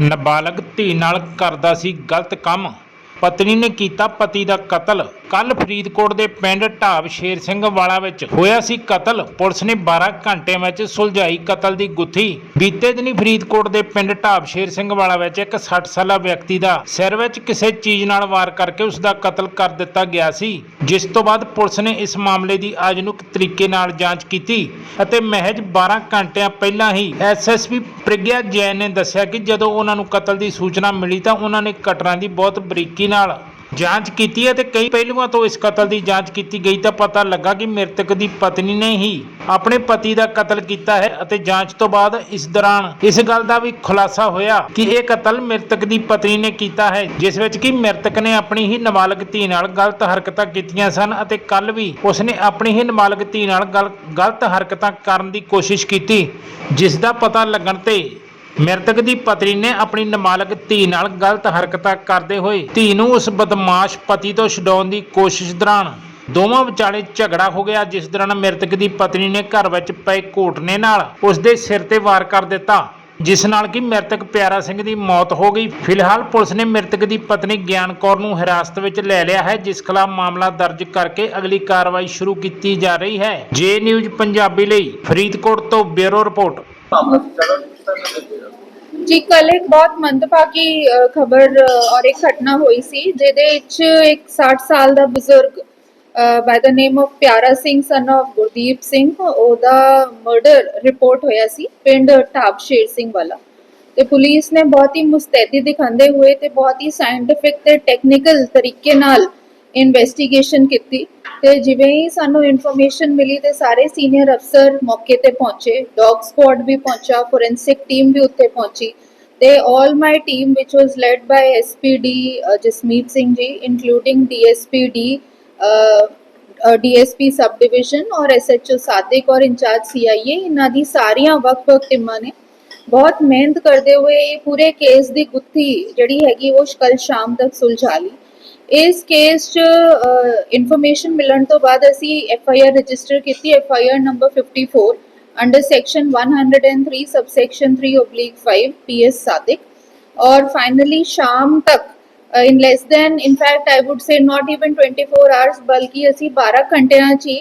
ਨਾਬਾਲਗ ਧੀ ਨਾਲ ਕਰਦਾ ਸੀ ਗਲਤ ਕੰਮ। ਪਤਨੀ ਨੇ ਕੀਤਾ ਪਤੀ ਦਾ ਕਤਲ। ਕੱਲ ਫਰੀਦਕੋਟ ਦੇ ਪਿੰਡ ਢਾਬ ਸ਼ੇਰ ਸਿੰਘ ਵਾਲਾ ਵਿੱਚ ਹੋਇਆ ਸੀ ਕਤਲ। ਪੁਲਿਸ ਨੇ 12 ਘੰਟਿਆਂ ਵਿੱਚ ਸੁਲਝਾਈ ਕਤਲ ਦੀ ਗੁੱਥੀ। ਬੀਤੇ ਦਿਨੀ ਫਰੀਦਕੋਟ ਦੇ ਪਿੰਡ ਢਾਬ ਸ਼ੇਰ ਸਿੰਘ ਵਾਲਾ ਵਿੱਚ ਇੱਕ 60 ਸਾਲਾ ਵਿਅਕਤੀ ਦਾ ਸਿਰ ਵਿੱਚ ਕਿਸੇ ਚੀਜ਼ ਨਾਲ ਵਾਰ ਕਰਕੇ ਉਸ ਦਾ ਕਤਲ ਕਰ ਦਿੱਤਾ ਗਿਆ ਸੀ। ਜਿਸ ਤੋਂ ਬਾਅਦ ਪੁਲਿਸ ਨੇ ਇਸ ਮਾਮਲੇ ਦੀ ਆਧੁਨਿਕ ਤਰੀਕੇ ਨਾਲ ਜਾਂਚ ਕੀਤੀ ਅਤੇ ਮਹਿਜ 12 ਘੰਟਿਆਂ ਪਹਿਲਾਂ ਹੀ ਐਸਐਸਪੀ ਪ੍ਰਗਿਆ ਜੈਨ ਨੇ ਦੱਸਿਆ ਕਿ ਜਦੋਂ ਉਹਨਾਂ ਨੂੰ ਕਤਲ ਦੀ ਸੂਚਨਾ ਮਿਲੀ ਤਾਂ ਉਹਨਾਂ ਨੇ ਘਟਨਾ ਦੀ ਬਹੁਤ ਬਰੀਕੀ ਨਾਲ ਜਾਂਚ ਕੀਤੀ ਹੈ ਕਈ ਪਹਿਲੂਆਂ ਤੋਂ ਇਸ ਕਤਲ ਦੀ ਜਾਂਚ ਕੀਤੀ ਗਈ ਤਾਂ ਪਤਾ ਲੱਗਾ ਕਿ ਮ੍ਰਿਤਕ ਦੀ ਪਤਨੀ ਨੇ ਹੀ ਆਪਣੇ ਪਤੀ ਦਾ ਕਤਲ ਕੀਤਾ ਹੈ ਅਤੇ ਜਾਂਚ ਤੋਂ ਬਾਅਦ ਇਸ ਦੌਰਾਨ ਇਸ ਗੱਲ ਦਾ ਵੀ ਖੁਲਾਸਾ ਹੋਇਆ ਕਿ ਇਹ ਕਤਲ ਮ੍ਰਿਤਕ ਦੀ ਪਤਨੀ ਨੇ ਕੀਤਾ ਹੈ, ਜਿਸ ਵਿੱਚ ਕਿ ਮ੍ਰਿਤਕ ਨੇ ਆਪਣੀ ਹੀ ਨਾਬਾਲਗ ਧੀ ਨਾਲ ਗਲਤ ਹਰਕਤਾਂ ਕੀਤੀਆਂ ਸਨ ਅਤੇ ਕੱਲ ਵੀ ਉਸਨੇ ਆਪਣੀ ਹੀ ਨਾਬਾਲਗ ਧੀ ਨਾਲ ਗਲ- ਗਲਤ ਹਰਕਤਾਂ ਕਰਨ ਦੀ ਕੋਸ਼ਿਸ਼ ਕੀਤੀ, ਜਿਸ ਦਾ ਪਤਾ ਲੱਗਣ ਤੇ ਮ੍ਰਿਤਕ ਦੀ ਪਤਨੀ ਨੇ ਆਪਣੀ ਨਾਬਾਲਗ ਧੀ ਨਾਲ ਗਲਤ ਹਰਕਤਾਂ ਕਰਦੇ ਹੋਏ ਧੀ ਨੂੰ ਉਸ ਬਦਮਾਸ਼ ਪਤੀ ਤੋਂ ਛਡਾਉਣ ਦੀ ਕੋਸ਼ਿਸ਼ ਦੌਰਾਨ ਦੋਵਾਂ ਵਿਚਾਲੇ ਝਗੜਾ ਹੋ ਗਿਆ, ਜਿਸ ਦੌਰਾਨ ਮ੍ਰਿਤਕ ਦੀ ਪਤਨੀ ਨੇ ਘਰ ਵਿੱਚ ਪਏ ਘੋਟਨੇ ਨਾਲ ਉਸ ਦੇ ਸਿਰ ਤੇ ਵਾਰ ਕਰ ਦਿੱਤਾ, ਜਿਸ ਨਾਲ ਕਿ ਮ੍ਰਿਤਕ ਪਿਆਰਾ ਸਿੰਘ ਦੀ ਮੌਤ ਹੋ ਗਈ। ਫਿਲਹਾਲ ਪੁਲਿਸ ਨੇ ਮ੍ਰਿਤਕ ਦੀ ਪਤਨੀ ਗਿਆਨ ਕੌਰ ਨੂੰ ਹਿਰਾਸਤ ਵਿੱਚ ਲੈ ਲਿਆ ਹੈ, ਜਿਸ ਖਿਲਾਫ ਮਾਮਲਾ ਦਰਜ ਕਰਕੇ ਅਗਲੀ ਕਾਰਵਾਈ ਸ਼ੁਰੂ ਕੀਤੀ ਜਾ ਰਹੀ ਹੈ। ਜੇ ਨਿਊਜ਼ ਪੰਜਾਬੀ ਲਈ ਫਰੀਦਕੋਟ ਤੋਂ ਬਿਊਰੋ ਰਿਪੋਰਟ। ਮਾਮਲਾ ਜੀ ਕੱਲ ਇੱਕ ਬਹੁਤ ਮੰਦਭਾਗੀ ਖਬਰ ਔਰ ਇੱਕ ਘਟਨਾ ਹੋਈ ਸੀ, ਜਿਹਦੇ ਵਿੱਚ ਇੱਕ 60 ਸਾਲ ਦਾ ਬਜ਼ੁਰਗ ਬਾਈ ਦਾ name of Pyara Singh son of Gurdeep Singh, ਉਹਦਾ ਮਰਡਰ ਰਿਪੋਰਟ ਹੋਇਆ ਸੀ, ਪਿੰਡ ਢਾਬ ਸ਼ੇਰ ਸਿੰਘ ਵਾਲਾ। ਤੇ ਪੁਲਿਸ ਨੇ ਬਹੁਤ ਹੀ ਮੁਸਤੈਦੀ ਦਿਖਾਉਂਦੇ ਹੋਏ ਤੇ ਬਹੁਤ ਹੀ ਸਾਇੰਟਿਫਿਕ ਤੇ ਟੈਕਨੀਕਲ ਤਰੀਕੇ ਨਾਲ ਇਨਵੈਸਟੀਗੇਸ਼ਨ ਕੀਤੀ। ਤੇ ਜਿਵੇਂ ਹੀ ਸਾਨੂੰ ਇਨਫੋਰਮੇਸ਼ਨ ਮਿਲੀ ਤੇ ਸਾਰੇ ਸੀਨੀਅਰ ਅਫਸਰ ਮੌਕੇ ਤੇ ਪਹੁੰਚੇ ਡੌਗ ਸਕੁਆਡ ਵੀ ਪਹੁੰਚਾ ਫੋਰੈਂਸਿਕ ਟੀਮ ਵੀ ਉੱਥੇ ਪਹੁੰਚੀ ਤੇ ਆਲ my team which was led by SPD uh, Jasmeet Singh ਜੀ including DSPD uh, uh, DSP sub division ਔਰ SHO ਸਾਦਿਕ ਔਰ ਇੰਚਾਰਜ CIA ਇਹਨਾਂ ਦੀ ਸਾਰੀਆਂ ਵੱਖ-ਵੱਖ ਟੀਮਾਂ ਨੇ। ਬਹੁਤ ਮਿਹਨਤ ਕਰਦੇ ਹੋਏ ਇਹ ਪੂਰੇ ਕੇਸ ਦੀ ਗੁੱਥੀ ਜਿਹੜੀ ਹੈਗੀ ਉਹ ਕੱਲ ਸ਼ਾਮ ਤੱਕ ਸੁਲਝਾ ਲਈ। ਇਸ ਕੇਸ 'ਚ ਇਨਫੋਰਮੇਸ਼ਨ ਮਿਲਣ ਤੋਂ ਬਾਅਦ ਅਸੀਂ ਐਫ ਆਈ ਆਰ ਰਜਿਸਟਰ ਕੀਤੀ F I R number 54 under section 103 subsection 3 oblique 5 PS Sadiq ਔਰ ਫਾਈਨਲੀ ਸ਼ਾਮ ਤੱਕ in less than in fact I would say not even 24 hours ਬਲਕਿ ਅਸੀਂ 12 ਘੰਟਿਆਂ 'ਚ ਹੀ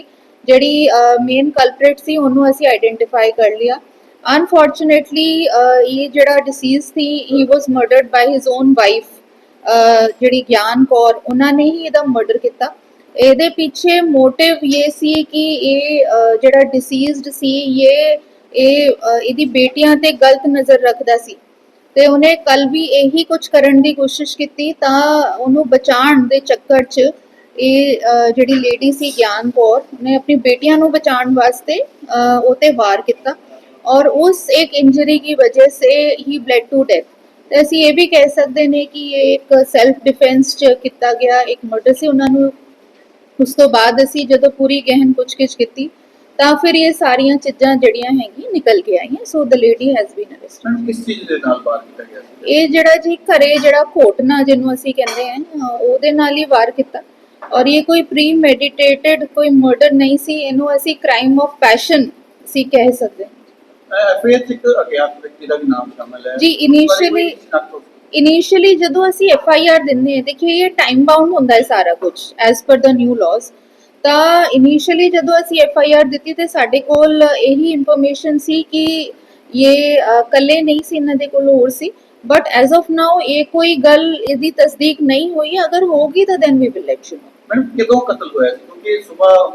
ਜਿਹੜੀ ਮੇਨ ਕਲਪ੍ਰਿਟ ਸੀ, ਉਹਨੂੰ ਅਸੀਂ ਆਈਡੈਂਟੀਫਾਈ ਕਰ ਲਿਆ। ਅਨਫੋਰਚੂਨੇਟਲੀ ਇਹ ਜਿਹੜਾ deceased C he was murdered by his own wife ਜਿਹੜੀ ਗਿਆਨ ਕੌਰ, ਉਹਨਾਂ ਨੇ ਹੀ ਇਹਦਾ ਮਰਡਰ ਕੀਤਾ। ਇਹਦੇ ਪਿੱਛੇ ਮੋਟਿਵ ਇਹ ਸੀ ਕਿ ਇਹ ਜਿਹੜਾ ਡਿਸੀਜ਼ਡ ਸੀ, ਇਹ ਇਹ ਇਹਦੀ ਬੇਟੀਆਂ ਤੇ ਗਲਤ ਨਜ਼ਰ ਰੱਖਦਾ ਸੀ। ਤੇ ਉਹਨੇ ਕੱਲ ਵੀ ਇਹੀ ਕੁਝ ਕਰਨ ਦੀ ਕੋਸ਼ਿਸ਼ ਕੀਤੀ ਤਾਂ ਉਹਨੂੰ ਬਚਾਉਣ ਦੇ ਚੱਕਰ 'ਚ ਇਹ ਜਿਹੜੀ ਲੇਡੀ ਸੀ ਗਿਆਨ ਕੌਰ ਨੇ ਆਪਣੀ ਬੇਟੀਆਂ ਨੂੰ ਬਚਾਉਣ ਵਾਸਤੇ ਉਹ ਤੇ ਵਾਰ ਕੀਤਾ। ਔਰ ਉਸ ਇੱਕ ਇੰਜਰੀ ਦੀ ਵਜ੍ਹਾ ਸੇ ਹੀ ਬਲੈਡ ਟੂ ਡੈਥ ਤੇ ਅਸੀਂ ਇਹ ਵੀ ਕਹਿ ਸਕਦੇ ਨੇ ਕਿ ਇਹ ਇੱਕ ਸੈਲਫ ਡਿਫੈਂਸ ਚ ਕੀਤਾ ਗਿਆ ਇੱਕ ਮਰਡਰ ਸੀ ਉਹਨਾਂ ਨੂੰ ਉਸ ਤੋਂ ਬਾਅਦ ਅਸੀਂ ਜਦੋਂ ਪੂਰੀ ਗਹਿਨ ਪੁੱਛਗਿੱਛ ਕੀਤੀ ਤਾਂ ਫਿਰ ਇਹ ਸਾਰੀਆਂ ਚੀਜ਼ਾਂ ਜਿਹੜੀਆਂ ਹੈਗੀਆਂ ਨਿਕਲ ਕੇ ਆਈਆਂ so the lady has been arrested ਕਿਸ ਚੀਜ਼ ਦੇ ਨਾਲ ਬਾਹਰ ਕੀਤਾ ਗਿਆ ਸੀ? ਇਹ ਜਿਹੜਾ ਜੀ ਘਰੇ ਜਿਹੜਾ ਘੋਟਣਾ ਜਿਹਨੂੰ ਅਸੀਂ ਕਹਿੰਦੇ ਹਾਂ ਉਹਦੇ ਨਾਲ ਹੀ ਵਾਰ ਕੀਤਾ। ਔਰ ਇਹ ਕੋਈ ਪ੍ਰੀ ਮੈਡੀਟੇਟਡ ਕੋਈ ਮਰਡਰ ਨਹੀਂ ਸੀ ਇਹਨੂੰ ਅਸੀਂ ਕ੍ਰਾਈਮ ਆਫ ਪੈਸ਼ਨ ਸੀ ਕਹਿ ਸਕਦੇ ਹਾਂ। ਐਫਆਈਆਰ ਚ ਇੱਕ ਅਗਿਆਤ ਵਿਅਕਤੀ ਦਾ ਵੀ ਨਾਮ ਸ਼ਾਮਲ ਹੈ। ਜੀ, initially- ਇਨੀਸ਼ੀਅਲੀ ਜਦੋਂ ਅਸੀਂ ਐਫ ਆਈ ਆਰ ਦਿੰਦੇ ਹਾਂ ਦੇਖਿਏ ਇਹ ਟਾਈਮ ਬਾਉਂਡ ਹੁੰਦਾ ਹੈ ਸਾਰਾ ਕੁਝ ਐਸ ਪਰ ਦਾ ਨਿਊ ਲਾਜ਼ ਤਾਂ ਇਨੀਸ਼ੀਅਲੀ ਜਦੋਂ ਅਸੀਂ ਐਫ ਆਈ ਆਰ ਦਿੱਤੀ ਤੇ ਸਾਡੇ ਕੋਲ ਇਹੀ ਇਨਫੋਰਮੇਸ਼ਨ ਸੀ ਕਿ ਇਹ ਅ, ਇਕੱਲੇ ਨਹੀਂ ਸੀ ਇਹਨਾਂ ਦੇ ਕੋਲ ਹੋਰ ਸੀ। ਬਟ ਐਜ਼ ਆਫ ਨਾਓ ਇਹ ਕੋਈ ਗੱਲ ਇਹਦੀ ਤਸਦੀਕ ਨਹੀਂ ਹੋਈ। ਅਗਰ ਹੋਗੀ ਤਾਂ then we will let you madam ਕਦੋਂ ਕਤਲ ਹੋਇਆ ਸੀ ਕਿਉਂਕਿ ਸਵੇਰ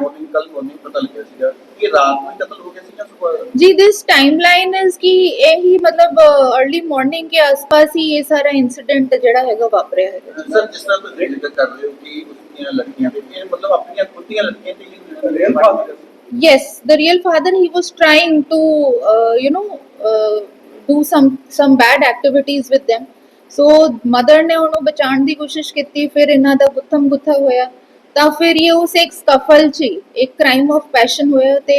ਮਾਰਨਿੰਗ ਕੱਲ ਮਾਰਨਿੰਗ ਪਤਾ ਲੱਗਿਆ ਸੀਗਾ ਕਿ ਰਾਤ ਨੂੰ ਹੀ ਕਤਲ ਹੋ ਗਿਆ ਸੀ ਜਾਂ ਸਵੇਰ जी दिस टाइमलाइन इज कि यही मतलब अर्ली मॉर्निंग के आसपास ही ये सारा इंसिडेंट ਜਿਹੜਾ ਹੈਗਾ ਵਾਪਰਿਆ ਹੈਗਾ ਸਰ ਜਿਸ ਤਰ੍ਹਾਂ ਤੁਸੀਂ ਜ਼ਿਕਰ ਕਰ ਰਹੇ ਹੋ ਕਿ ਉਸਦੀਆਂ ਲੜਕੀਆਂ ਤੇ ਇਹ ਮਤਲਬ ਆਪਣੀਆਂ ਖੁਦ ਦੀਆਂ ਲੜਕੀਆਂ ਤੇ ਹੀ real father yes the real father he was trying to uh, you know uh, do some some bad activities with them so, mother ਨੇ ਉਹਨੂੰ ਬਚਾਉਣ ਦੀ ਕੋਸ਼ਿਸ਼ ਕੀਤੀ, ਫਿਰ ਇਹਨਾਂ ਦਾ ਗੁੱਥਮ ਗੁੱਥਾ ਹੋਇਆ। ਤਾਂ ਫਿਰ ਇਹ ਉਸ ਇੱਕ ਸਕਫਲ ਚ ਇੱਕ ਕ੍ਰਾਈਮ ਆਫ ਪੈਸ਼ਨ ਹੋਇਆ ਤੇ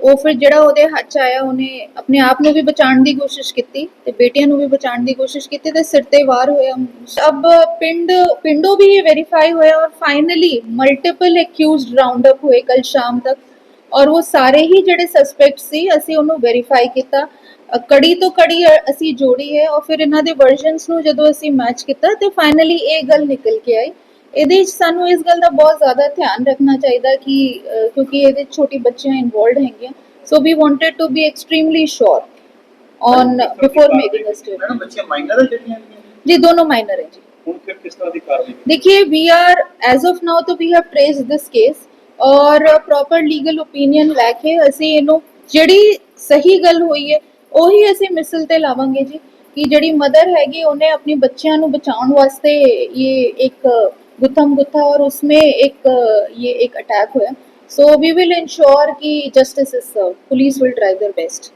ਉਹ ਫਿਰ ਜਿਹੜਾ ਉਹਦੇ ਹੱਥ ਆਇਆ, ਉਹਨੇ ਆਪਣੇ ਆਪ ਨੂੰ ਵੀ ਬਚਾਉਣ ਦੀ ਕੋਸ਼ਿਸ਼ ਕੀਤੀ ਤੇ ਬੇਟੀਆਂ ਨੂੰ ਵੀ ਬਚਾਉਣ ਦੀ ਕੋਸ਼ਿਸ਼ ਕੀਤੀ ਤੇ ਸਿਰ ਤੇ ਵਾਰ ਹੋਇਆ। ਅਬ ਪਿੰਡ, ਪਿੰਡੋਂ ਵੀ ਇਹ ਵੈਰੀਫਾਈ ਹੋਇਆ ਔਰ finally multiple accused round up ਹੋਏ ਕੱਲ ਸ਼ਾਮ ਤੱਕ। ਔਰ ਉਹ ਸਾਰੇ ਹੀ ਜਿਹੜੇ ਸਸਪੈਕਟ ਸੀ, ਅਸੀਂ ਉਹਨੂੰ ਵੈਰੀਫਾਈ ਕੀਤਾ। ਕੜੀ ਤੋਂ ਕੜੀ ਅਸੀਂ ਜੋੜੀ ਹੈ ਔਰ ਫਿਰ ਇਹਨਾਂ ਦੇ ਵਰਜ਼ਨਸ ਨੂੰ ਜਦੋਂ ਅਸੀਂ ਮੈਚ ਕੀਤਾ ਤੇ ਫਾਈਨਲੀ ਇਹ ਗੱਲ ਨਿਕਲ ਕੇ ਆਈ। ਇਹਦੇ ਵਿੱਚ ਸਾਨੂੰ ਇਸ ਗੱਲ ਦਾ ਬਹੁਤ ਜ਼ਿਆਦਾ ਧਿਆਨ ਰੱਖਣਾ ਚਾਹੀਦਾ ਕਿ ਕਿਉਂਕਿ ਇਹਦੇ ਛੋਟੀ ਬੱਚੀਆਂ ਇਨਵੋਲਡ ਹੈਗੀਆਂ। So we wanted to be extremely sure on before making a statement ਜੀ ਦੋਨੋਂ ਮਾਈਨਰ ਹੈ ਜੀ। ਹੁਣ ਕਿਸ ਤਰ੍ਹਾਂ ਦੀ ਕਾਰਵਾਈ ਦੇਖिए we are as of now ਤੋਂ we have traced this case ਔਰ ਪ੍ਰੋਪਰ ਲੀਗਲ ਓਪੀਨੀਅਨ ਲੈ ਕੇ ਅਸੀਂ ਸਹੀ ਗੱਲ ਹੋਈ ਹੈ ਉਹੀ ਅਸੀਂ ਮਿਸਲ ਤੇ ਲਾਵਾਂਗੇ ਜੀ, ਕਿ ਜਿਹੜੀ ਮਦਰ ਹੈਗੀ, ਉਹਨੇ ਆਪਣੇ ਬੱਚਿਆਂ ਨੂੰ ਬਚਾਉਣ ਵਾਸਤੇ ਇਹ ਇੱਕ ਗੁੱਥਮ ਗੁੱਥਾ ਔਰ ਉਸਮੇ ਇੱਕ, ਇਹ ਇੱਕ ਅਟੈਕ ਹੋਇਆ। ਸੋ ਵੀ ਵਿਲ ਇਨਸ਼ੋਰ ਕਿ justice is serve police will try their best